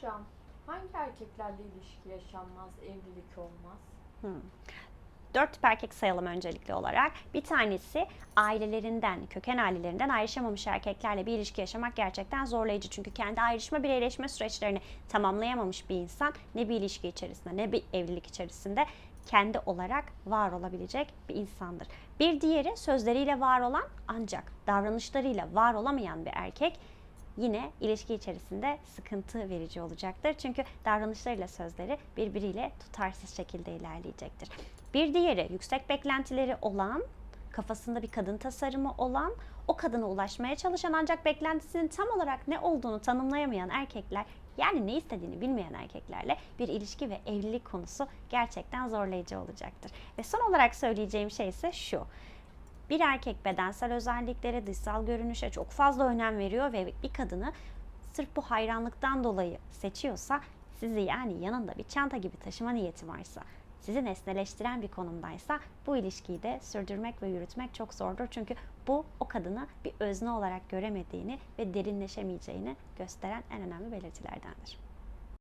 Hocam hangi erkeklerle ilişki yaşanmaz, evlilik olmaz? Dört tip erkek sayalım öncelikli olarak. Bir tanesi ailelerinden, köken ailelerinden ayrışamamış erkeklerle bir ilişki yaşamak gerçekten zorlayıcı. Çünkü kendi ayrışma bireyleşme süreçlerini tamamlayamamış bir insan ne bir ilişki içerisinde ne bir evlilik içerisinde kendi olarak var olabilecek bir insandır. Bir diğeri sözleriyle var olan ancak davranışlarıyla var olamayan bir erkek yine ilişki içerisinde sıkıntı verici olacaktır. Çünkü davranışlarıyla sözleri birbiriyle tutarsız şekilde ilerleyecektir. Bir diğeri yüksek beklentileri olan, kafasında bir kadın tasarımı olan, o kadına ulaşmaya çalışan ancak beklentisinin tam olarak ne olduğunu tanımlayamayan erkekler yani ne istediğini bilmeyen erkeklerle bir ilişki ve evlilik konusu gerçekten zorlayıcı olacaktır. Ve son olarak söyleyeceğim şey ise şu. Bir erkek bedensel özelliklere, dışsal görünüşe çok fazla önem veriyor ve bir kadını sırf bu hayranlıktan dolayı seçiyorsa sizi yani yanında bir çanta gibi taşıma niyeti varsa, sizi nesneleştiren bir konumdaysa bu ilişkiyi de sürdürmek ve yürütmek çok zordur. Çünkü bu o kadını bir özne olarak göremediğini ve derinleşemeyeceğini gösteren en önemli belirtilerdendir.